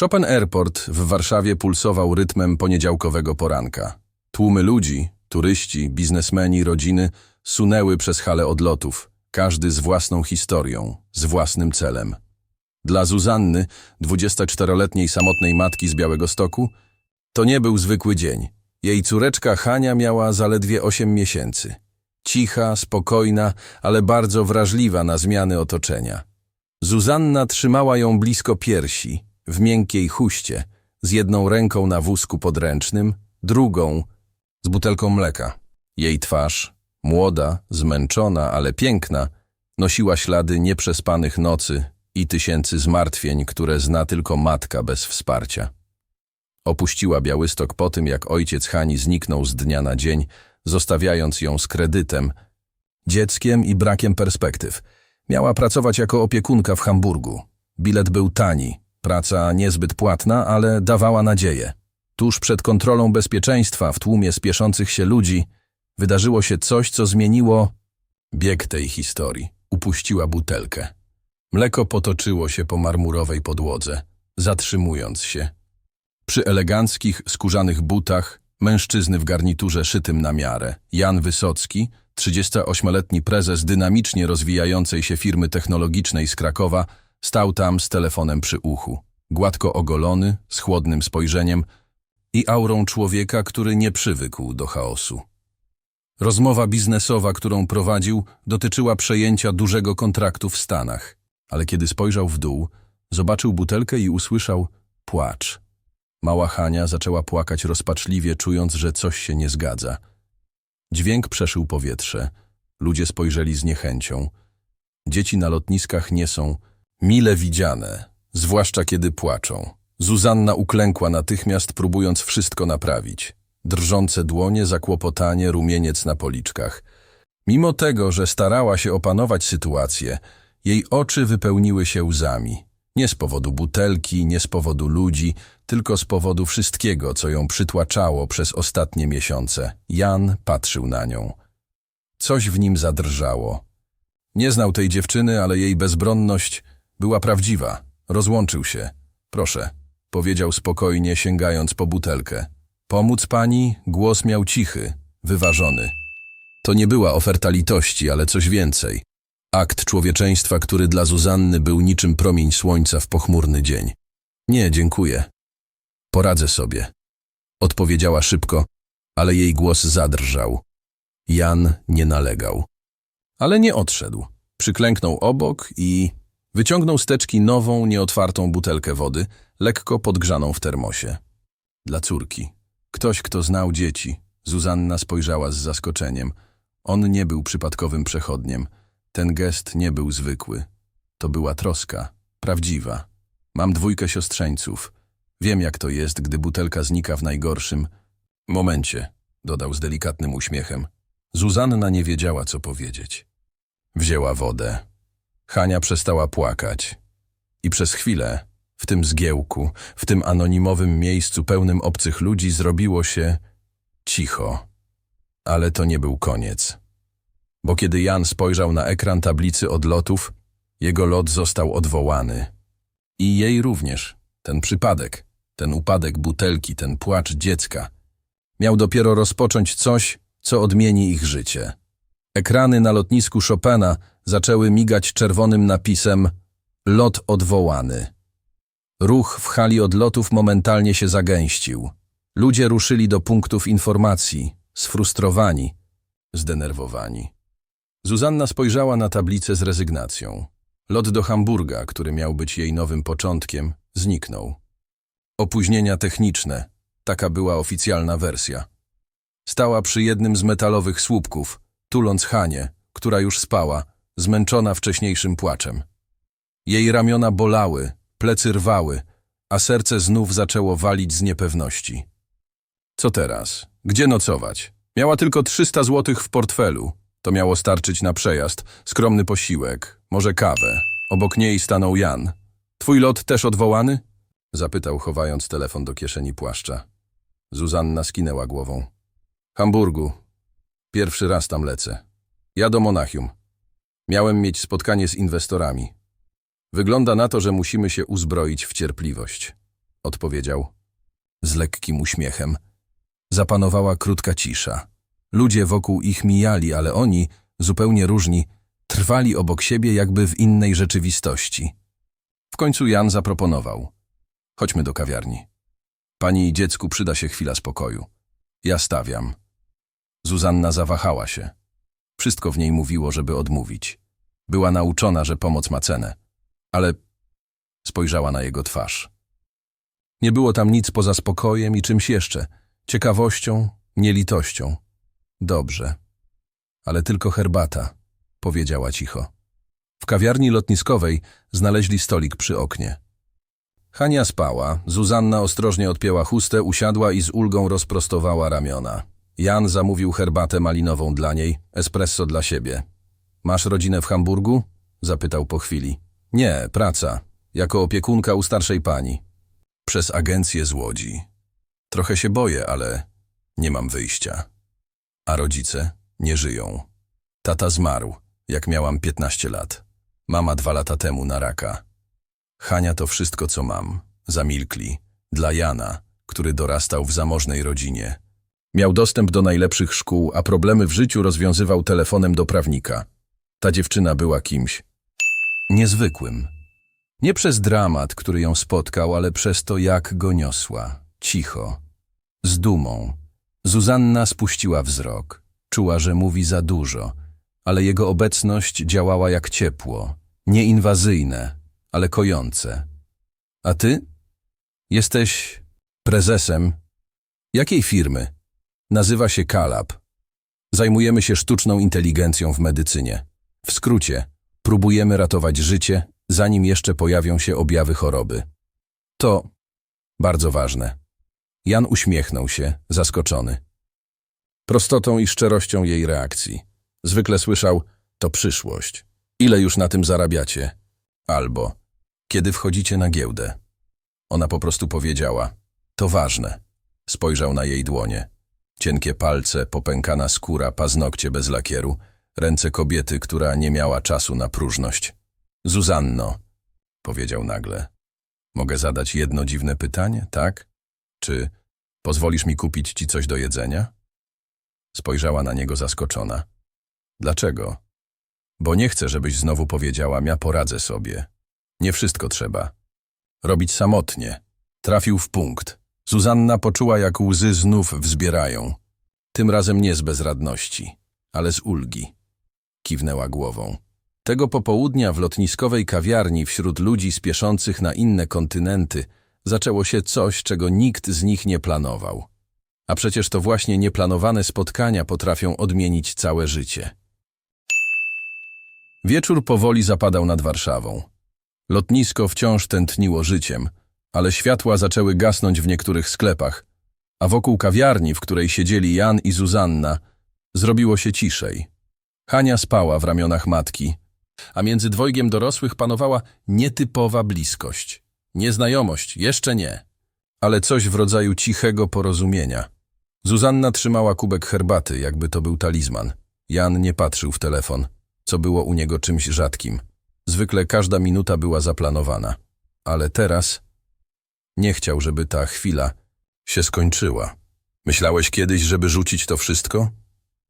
Chopin Airport w Warszawie pulsował rytmem poniedziałkowego poranka. Tłumy ludzi, turyści, biznesmeni, rodziny sunęły przez hale odlotów, każdy z własną historią, z własnym celem. Dla Zuzanny, 24-letniej samotnej matki z Białegostoku, to nie był zwykły dzień. Jej córeczka Hania miała zaledwie 8 miesięcy. Cicha, spokojna, ale bardzo wrażliwa na zmiany otoczenia. Zuzanna trzymała ją blisko piersi, w miękkiej chuście, z jedną ręką na wózku podręcznym, drugą z butelką mleka. Jej twarz, młoda, zmęczona, ale piękna, nosiła ślady nieprzespanych nocy i tysięcy zmartwień, które zna tylko matka bez wsparcia. Opuściła Białystok po tym, jak ojciec Hani zniknął z dnia na dzień, zostawiając ją z kredytem, dzieckiem i brakiem perspektyw. Miała pracować jako opiekunka w Hamburgu. Bilet był tani, praca niezbyt płatna, ale dawała nadzieję. Tuż przed kontrolą bezpieczeństwa w tłumie spieszących się ludzi wydarzyło się coś, co zmieniło bieg tej historii. Upuściła butelkę. Mleko potoczyło się po marmurowej podłodze, zatrzymując się. Przy eleganckich, skórzanych butach, mężczyzny w garniturze szytym na miarę, Jan Wysocki, 38-letni prezes dynamicznie rozwijającej się firmy technologicznej z Krakowa, stał tam z telefonem przy uchu. Gładko ogolony, z chłodnym spojrzeniem i aurą człowieka, który nie przywykł do chaosu. Rozmowa biznesowa, którą prowadził, dotyczyła przejęcia dużego kontraktu w Stanach, ale kiedy spojrzał w dół, zobaczył butelkę i usłyszał płacz. Mała Hania zaczęła płakać rozpaczliwie, czując, że coś się nie zgadza. Dźwięk przeszył powietrze. Ludzie spojrzeli z niechęcią. Dzieci na lotniskach nie są mile widziane, zwłaszcza kiedy płaczą. Zuzanna uklękła natychmiast, próbując wszystko naprawić. Drżące dłonie, zakłopotanie, rumieniec na policzkach. Mimo tego, że starała się opanować sytuację, jej oczy wypełniły się łzami. Nie z powodu butelki, nie z powodu ludzi, tylko z powodu wszystkiego, co ją przytłaczało przez ostatnie miesiące. Jan patrzył na nią. Coś w nim zadrżało. Nie znał tej dziewczyny, ale jej bezbronność była prawdziwa. Rozłączył się. Proszę, powiedział spokojnie, sięgając po butelkę. Pomóc pani? Głos miał cichy, wyważony. To nie była oferta litości, ale coś więcej. Akt człowieczeństwa, który dla Zuzanny był niczym promień słońca w pochmurny dzień. Nie, dziękuję. Poradzę sobie. Odpowiedziała szybko, ale jej głos zadrżał. Jan nie nalegał. Ale nie odszedł. Przyklęknął obok i wyciągnął z teczki nową, nieotwartą butelkę wody, lekko podgrzaną w termosie. Dla córki. Ktoś, kto znał dzieci. Zuzanna spojrzała z zaskoczeniem. On nie był przypadkowym przechodniem. Ten gest nie był zwykły. To była troska, prawdziwa. Mam dwójkę siostrzeńców. Wiem, jak to jest, gdy butelka znika w najgorszym momencie, dodał z delikatnym uśmiechem. Zuzanna nie wiedziała, co powiedzieć. Wzięła wodę. Hania przestała płakać. I przez chwilę, w tym zgiełku, w tym anonimowym miejscu pełnym obcych ludzi zrobiło się cicho. Ale to nie był koniec. Bo kiedy Jan spojrzał na ekran tablicy odlotów, jego lot został odwołany. I jej również, ten przypadek, ten upadek butelki, ten płacz dziecka, miał dopiero rozpocząć coś, co odmieni ich życie. Ekrany na lotnisku Chopina zaczęły migać czerwonym napisem Lot odwołany. Ruch w hali odlotów momentalnie się zagęścił. Ludzie ruszyli do punktów informacji, sfrustrowani, zdenerwowani. Zuzanna spojrzała na tablicę z rezygnacją. Lot do Hamburga, który miał być jej nowym początkiem, zniknął. Opóźnienia techniczne, taka była oficjalna wersja. Stała przy jednym z metalowych słupków, tuląc Hanie, która już spała, zmęczona wcześniejszym płaczem. Jej ramiona bolały, plecy rwały, a serce znów zaczęło walić z niepewności. Co teraz? Gdzie nocować? Miała tylko 300 złotych w portfelu. To miało starczyć na przejazd, skromny posiłek, może kawę. Obok niej stanął Jan. Twój lot też odwołany? Zapytał, chowając telefon do kieszeni płaszcza. Zuzanna skinęła głową. Hamburgu. Pierwszy raz tam lecę. Ja do Monachium. Miałem mieć spotkanie z inwestorami. Wygląda na to, że musimy się uzbroić w cierpliwość. odpowiedział. Z lekkim uśmiechem. Zapanowała krótka cisza. Ludzie wokół ich mijali, ale oni, zupełnie różni, trwali obok siebie jakby w innej rzeczywistości. W końcu Jan zaproponował. Chodźmy do kawiarni. Pani i dziecku przyda się chwila spokoju. Ja stawiam. Zuzanna zawahała się. Wszystko w niej mówiło, żeby odmówić. Była nauczona, że pomoc ma cenę. Ale spojrzała na jego twarz. Nie było tam nic poza spokojem i czymś jeszcze. Ciekawością, nielitością. Dobrze. Ale tylko herbata, powiedziała cicho. W kawiarni lotniskowej znaleźli stolik przy oknie. Hania spała, Zuzanna ostrożnie odpięła chustę, usiadła i z ulgą rozprostowała ramiona. Jan zamówił herbatę malinową dla niej, espresso dla siebie. Masz rodzinę w Hamburgu? zapytał po chwili. Nie, praca. Jako opiekunka u starszej pani. Przez agencję z Łodzi. Trochę się boję, ale nie mam wyjścia. A rodzice nie żyją. Tata zmarł, jak miałam 15 lat. Mama dwa lata temu na raka. Hania to wszystko, co mam. Zamilkli. Dla Jana, który dorastał w zamożnej rodzinie. Miał dostęp do najlepszych szkół, a problemy w życiu rozwiązywał telefonem do prawnika. Ta dziewczyna była kimś niezwykłym. Nie przez dramat, który ją spotkał, ale przez to, jak go niosła. Cicho. Z dumą. Zuzanna spuściła wzrok. Czuła, że mówi za dużo, ale jego obecność działała jak ciepło. Nieinwazyjne, ale kojące. A ty? Jesteś prezesem jakiej firmy? Nazywa się Kalab. Zajmujemy się sztuczną inteligencją w medycynie. W skrócie, próbujemy ratować życie, zanim jeszcze pojawią się objawy choroby. To bardzo ważne. Jan uśmiechnął się, zaskoczony. Prostotą i szczerością jej reakcji. Zwykle słyszał, to przyszłość. Ile już na tym zarabiacie? Albo, kiedy wchodzicie na giełdę? Ona po prostu powiedziała, to ważne. Spojrzał na jej dłonie. Cienkie palce, popękana skóra, paznokcie bez lakieru, ręce kobiety, która nie miała czasu na próżność. Zuzanno, powiedział nagle. Mogę zadać jedno dziwne pytanie, tak? Czy pozwolisz mi kupić ci coś do jedzenia? Spojrzała na niego zaskoczona. Dlaczego? Bo nie chcę, żebyś znowu powiedziała, ja poradzę sobie. Nie wszystko trzeba. Robić samotnie. Trafił w punkt. Zuzanna poczuła, jak łzy znów wzbierają. Tym razem nie z bezradności, ale z ulgi. Kiwnęła głową. Tego popołudnia w lotniskowej kawiarni wśród ludzi spieszących na inne kontynenty zaczęło się coś, czego nikt z nich nie planował. A przecież to właśnie nieplanowane spotkania potrafią odmienić całe życie. Wieczór powoli zapadał nad Warszawą. Lotnisko wciąż tętniło życiem, ale światła zaczęły gasnąć w niektórych sklepach, a wokół kawiarni, w której siedzieli Jan i Zuzanna, zrobiło się ciszej. Hania spała w ramionach matki, a między dwojgiem dorosłych panowała nietypowa bliskość. Nieznajomość, jeszcze nie, ale coś w rodzaju cichego porozumienia. Zuzanna trzymała kubek herbaty, jakby to był talizman. Jan nie patrzył w telefon, co było u niego czymś rzadkim. Zwykle każda minuta była zaplanowana, ale teraz nie chciał, żeby ta chwila się skończyła. Myślałeś kiedyś, żeby rzucić to wszystko?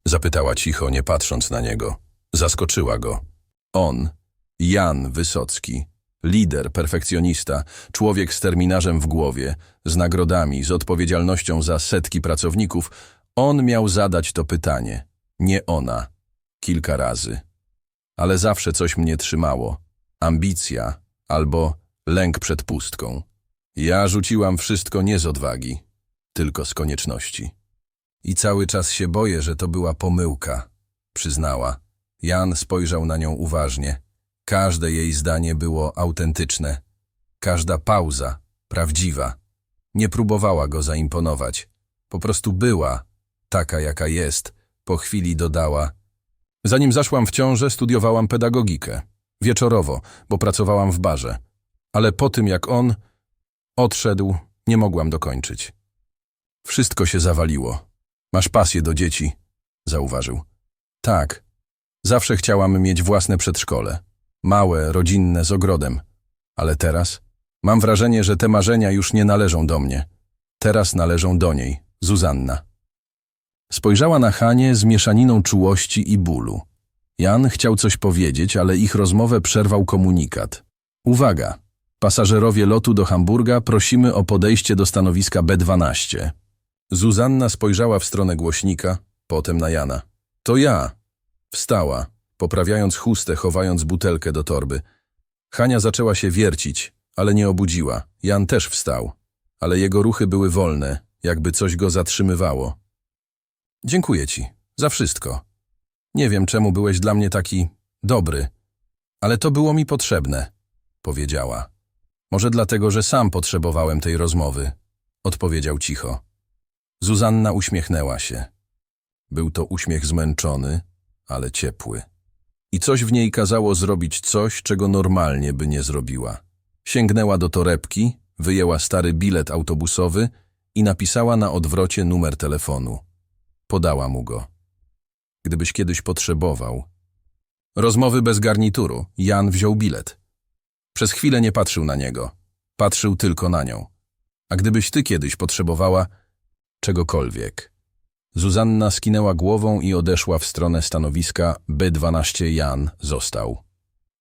Zapytała cicho, nie patrząc na niego. Zaskoczyła go. On, Jan Wysocki, lider, perfekcjonista, człowiek z terminarzem w głowie, z nagrodami, z odpowiedzialnością za setki pracowników, on miał zadać to pytanie, nie ona. Kilka razy. Ale zawsze coś mnie trzymało. Ambicja albo lęk przed pustką. Ja rzuciłam wszystko nie z odwagi, tylko z konieczności. I cały czas się boję, że to była pomyłka, przyznała. Jan spojrzał na nią uważnie. Każde jej zdanie było autentyczne. Każda pauza prawdziwa. Nie próbowała go zaimponować. Po prostu była, taka jaka jest. Po chwili dodała. Zanim zaszłam w ciążę, studiowałam pedagogikę. Wieczorowo, bo pracowałam w barze. Ale po tym, jak on odszedł, nie mogłam dokończyć. Wszystko się zawaliło. Masz pasję do dzieci, zauważył. Tak. Zawsze chciałam mieć własne przedszkole. Małe, rodzinne, z ogrodem. Ale teraz Mam wrażenie, że te marzenia już nie należą do mnie. Teraz należą do niej, Zuzanna. Spojrzała na Hanie z mieszaniną czułości i bólu. Jan chciał coś powiedzieć, ale ich rozmowę przerwał komunikat. Uwaga! Pasażerowie lotu do Hamburga prosimy o podejście do stanowiska B12. Zuzanna spojrzała w stronę głośnika, potem na Jana. To ja. Wstała, poprawiając chustę, chowając butelkę do torby. Hania zaczęła się wiercić, ale nie obudziła. Jan też wstał, ale jego ruchy były wolne, jakby coś go zatrzymywało. Dziękuję ci za wszystko. Nie wiem, czemu byłeś dla mnie taki dobry, ale to było mi potrzebne, powiedziała. Może dlatego, że sam potrzebowałem tej rozmowy, odpowiedział cicho. Zuzanna uśmiechnęła się. Był to uśmiech zmęczony, ale ciepły. I coś w niej kazało zrobić coś, czego normalnie by nie zrobiła. Sięgnęła do torebki, wyjęła stary bilet autobusowy i napisała na odwrocie numer telefonu. Podała mu go. Gdybyś kiedyś potrzebował. Rozmowy bez garnituru. Jan wziął bilet. Przez chwilę nie patrzył na niego. Patrzył tylko na nią. A gdybyś ty kiedyś potrzebowała czegokolwiek. Zuzanna skinęła głową i odeszła w stronę stanowiska. B12 Jan został.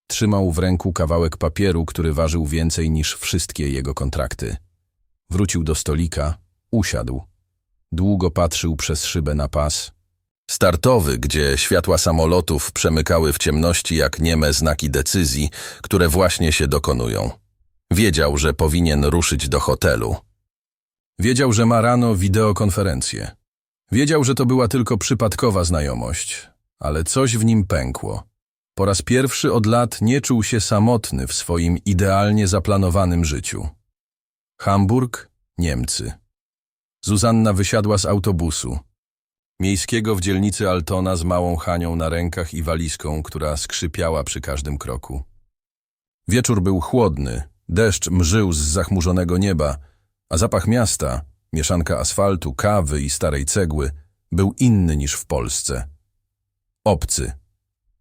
Trzymał w ręku kawałek papieru, który ważył więcej niż wszystkie jego kontrakty. Wrócił do stolika, usiadł. Długo patrzył przez szybę na pas. Startowy, gdzie światła samolotów przemykały w ciemności jak nieme znaki decyzji, które właśnie się dokonują. Wiedział, że powinien ruszyć do hotelu. Wiedział, że ma rano wideokonferencję. Wiedział, że to była tylko przypadkowa znajomość, ale coś w nim pękło. Po raz pierwszy od lat nie czuł się samotny w swoim idealnie zaplanowanym życiu. Hamburg, Niemcy. Zuzanna wysiadła z autobusu. Miejskiego w dzielnicy Altona z małą Hanią na rękach i walizką, która skrzypiała przy każdym kroku. Wieczór był chłodny, deszcz mżył z zachmurzonego nieba, a zapach miasta, mieszanka asfaltu, kawy i starej cegły, był inny niż w Polsce. Obcy.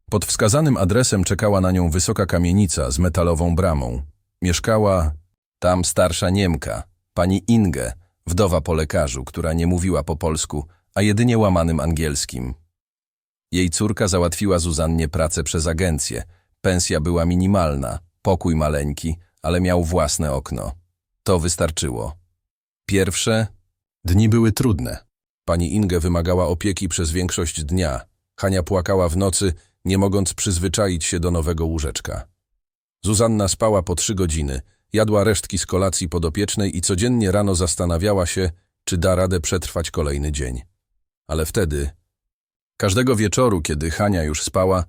Pod wskazanym adresem czekała na nią wysoka kamienica z metalową bramą. Mieszkała tam starsza Niemka, pani Inge, wdowa po lekarzu, która nie mówiła po polsku, a jedynie łamanym angielskim. Jej córka załatwiła Zuzannie pracę przez agencję. Pensja była minimalna, pokój maleńki, ale miał własne okno. To wystarczyło. Pierwsze dni były trudne. Pani Inge wymagała opieki przez większość dnia. Hania płakała w nocy, nie mogąc przyzwyczaić się do nowego łóżeczka. Zuzanna spała po trzy godziny, jadła resztki z kolacji podopiecznej i codziennie rano zastanawiała się, czy da radę przetrwać kolejny dzień. Ale wtedy, każdego wieczoru, kiedy Hania już spała,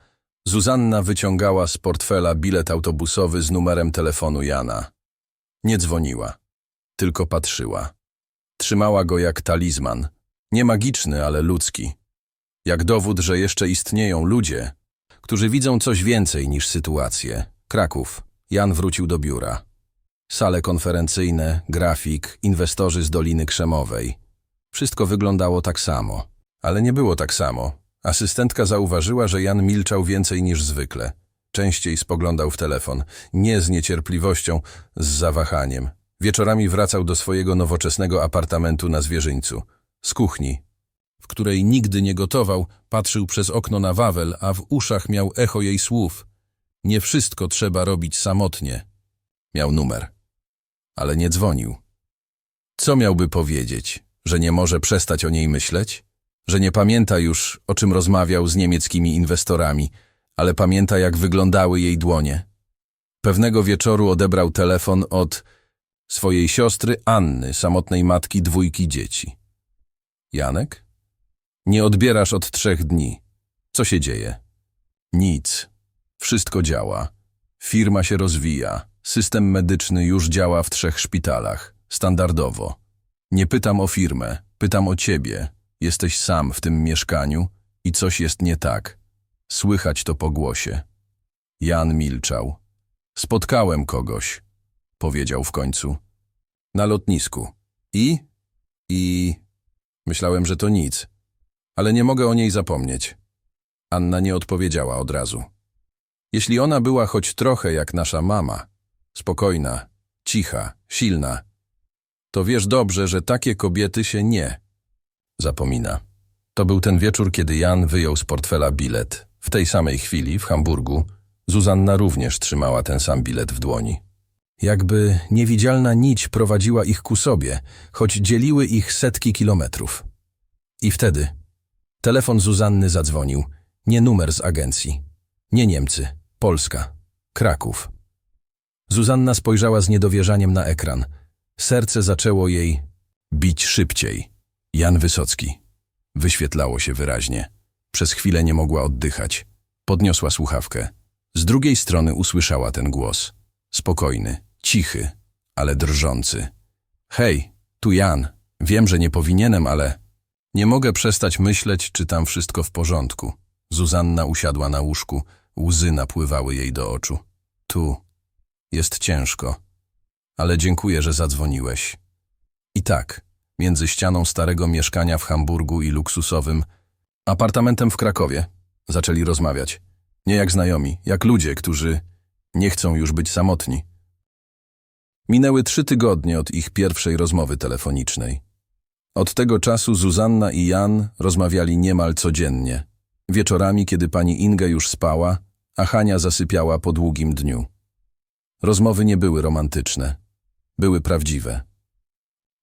Zuzanna wyciągała z portfela bilet autobusowy z numerem telefonu Jana. Nie dzwoniła, tylko patrzyła. Trzymała go jak talizman, nie magiczny, ale ludzki. Jak dowód, że jeszcze istnieją ludzie, którzy widzą coś więcej niż sytuację. Kraków. Jan wrócił do biura. Sale konferencyjne, grafik, inwestorzy z Doliny Krzemowej. Wszystko wyglądało tak samo. Ale nie było tak samo. Asystentka zauważyła, że Jan milczał więcej niż zwykle. Częściej spoglądał w telefon. Nie z niecierpliwością, z zawahaniem. Wieczorami wracał do swojego nowoczesnego apartamentu na Zwierzyńcu. Z kuchni, w której nigdy nie gotował, patrzył przez okno na Wawel, a w uszach miał echo jej słów. Nie wszystko trzeba robić samotnie. Miał numer. Ale nie dzwonił. Co miałby powiedzieć? Że nie może przestać o niej myśleć? Że nie pamięta już, o czym rozmawiał z niemieckimi inwestorami, ale pamięta, jak wyglądały jej dłonie. Pewnego wieczoru odebrał telefon od swojej siostry Anny, samotnej matki dwójki dzieci. Janek? Nie odbierasz od trzech dni. Co się dzieje? Nic. Wszystko działa. Firma się rozwija. System medyczny już działa w trzech szpitalach. Standardowo. Nie pytam o firmę, pytam o ciebie. Jesteś sam w tym mieszkaniu i coś jest nie tak. Słychać to po głosie. Jan milczał. Spotkałem kogoś, powiedział w końcu. Na lotnisku. I? I... Myślałem, że to nic. Ale nie mogę o niej zapomnieć. Anna nie odpowiedziała od razu. Jeśli ona była choć trochę jak nasza mama, spokojna, cicha, silna. To wiesz dobrze, że takie kobiety się nie zapomina. To był ten wieczór, kiedy Jan wyjął z portfela bilet. W tej samej chwili, w Hamburgu, Zuzanna również trzymała ten sam bilet w dłoni. Jakby niewidzialna nić prowadziła ich ku sobie, choć dzieliły ich setki kilometrów. I wtedy telefon Zuzanny zadzwonił. Nie numer z agencji. Nie Niemcy. Polska. Kraków. Zuzanna spojrzała z niedowierzaniem na ekran. Serce zaczęło jej bić szybciej. Jan Wysocki. Wyświetlało się wyraźnie. Przez chwilę nie mogła oddychać. Podniosła słuchawkę. Z drugiej strony usłyszała ten głos. Spokojny, cichy, ale drżący. Hej, tu Jan. Wiem, że nie powinienem, ale... Nie mogę przestać myśleć, czy tam wszystko w porządku. Zuzanna usiadła na łóżku. Łzy napływały jej do oczu. Tu. Jest ciężko. Ale dziękuję, że zadzwoniłeś. I tak, między ścianą starego mieszkania w Hamburgu i luksusowym apartamentem w Krakowie zaczęli rozmawiać. Nie jak znajomi, jak ludzie, którzy nie chcą już być samotni. Minęły trzy tygodnie od ich pierwszej rozmowy telefonicznej. Od tego czasu Zuzanna i Jan rozmawiali niemal codziennie. Wieczorami, kiedy pani Inga już spała, a Hania zasypiała po długim dniu. Rozmowy nie były romantyczne. Były prawdziwe.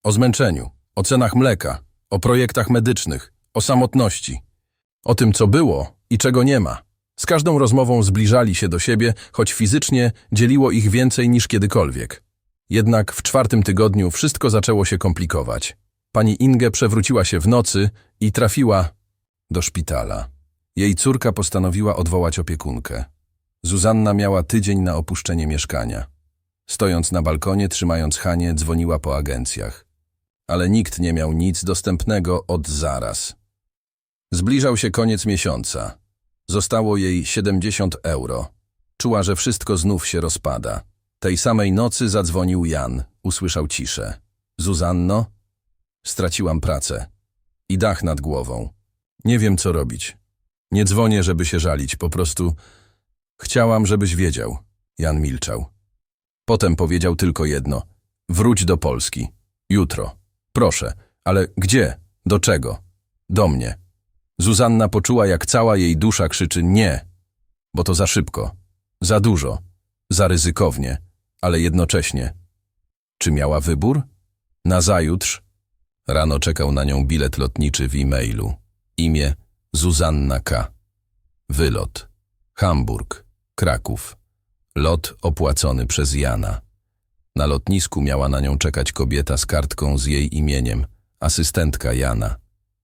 O zmęczeniu, o cenach mleka, o projektach medycznych, o samotności. O tym, co było i czego nie ma. Z każdą rozmową zbliżali się do siebie, choć fizycznie dzieliło ich więcej niż kiedykolwiek. Jednak w czwartym tygodniu wszystko zaczęło się komplikować. Pani Inge przewróciła się w nocy i trafiła do szpitala. Jej córka postanowiła odwołać opiekunkę. Zuzanna miała tydzień na opuszczenie mieszkania. Stojąc na balkonie, trzymając Hanie, dzwoniła po agencjach. Ale nikt nie miał nic dostępnego od zaraz. Zbliżał się koniec miesiąca. Zostało jej 70 euro. Czuła, że wszystko znów się rozpada. Tej samej nocy zadzwonił Jan. Usłyszał ciszę. Zuzanno? Straciłam pracę. I dach nad głową. Nie wiem, co robić. Nie dzwonię, żeby się żalić, po prostu chciałam, żebyś wiedział. Jan milczał. Potem powiedział tylko jedno. Wróć do Polski. Jutro. Proszę. Ale gdzie? Do czego? Do mnie. Zuzanna poczuła, jak cała jej dusza krzyczy nie, bo to za szybko, za dużo, za ryzykownie, ale jednocześnie. Czy miała wybór? Nazajutrz rano czekał na nią bilet lotniczy w e-mailu. Imię Zuzanna K. Wylot. Hamburg. Kraków. Lot opłacony przez Jana. Na lotnisku miała na nią czekać kobieta z kartką z jej imieniem, asystentka Jana.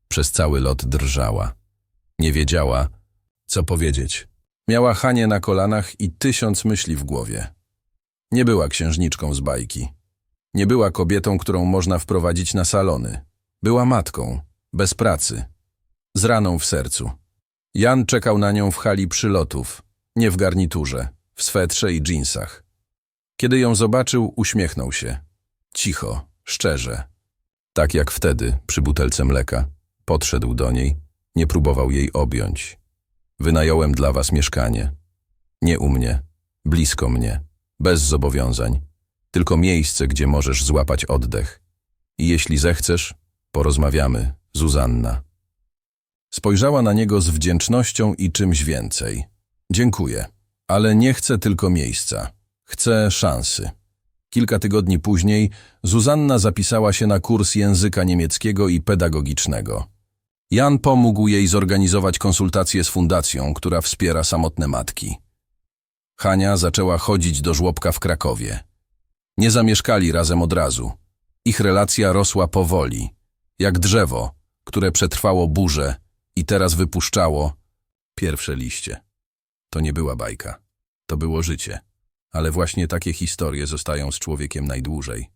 Przez cały lot drżała. Nie wiedziała, co powiedzieć. Miała Hanię na kolanach i tysiąc myśli w głowie. Nie była księżniczką z bajki. Nie była kobietą, którą można wprowadzić na salony. Była matką, bez pracy, z raną w sercu. Jan czekał na nią w hali przylotów, nie w garniturze, w swetrze i dżinsach. Kiedy ją zobaczył, uśmiechnął się. Cicho, szczerze. Tak jak wtedy, przy butelce mleka. Podszedł do niej, nie próbował jej objąć. Wynająłem dla was mieszkanie. Nie u mnie, blisko mnie, bez zobowiązań. Tylko miejsce, gdzie możesz złapać oddech. I jeśli zechcesz, porozmawiamy, Zuzanna. Spojrzała na niego z wdzięcznością i czymś więcej. Dziękuję, ale nie chcę tylko miejsca. Chcę szansy. Kilka tygodni później Zuzanna zapisała się na kurs języka niemieckiego i pedagogicznego. Jan pomógł jej zorganizować konsultacje z fundacją, która wspiera samotne matki. Hania zaczęła chodzić do żłobka w Krakowie. Nie zamieszkali razem od razu. Ich relacja rosła powoli, jak drzewo, które przetrwało burzę i teraz wypuszczało pierwsze liście. To nie była bajka, to było życie. Ale właśnie takie historie zostają z człowiekiem najdłużej.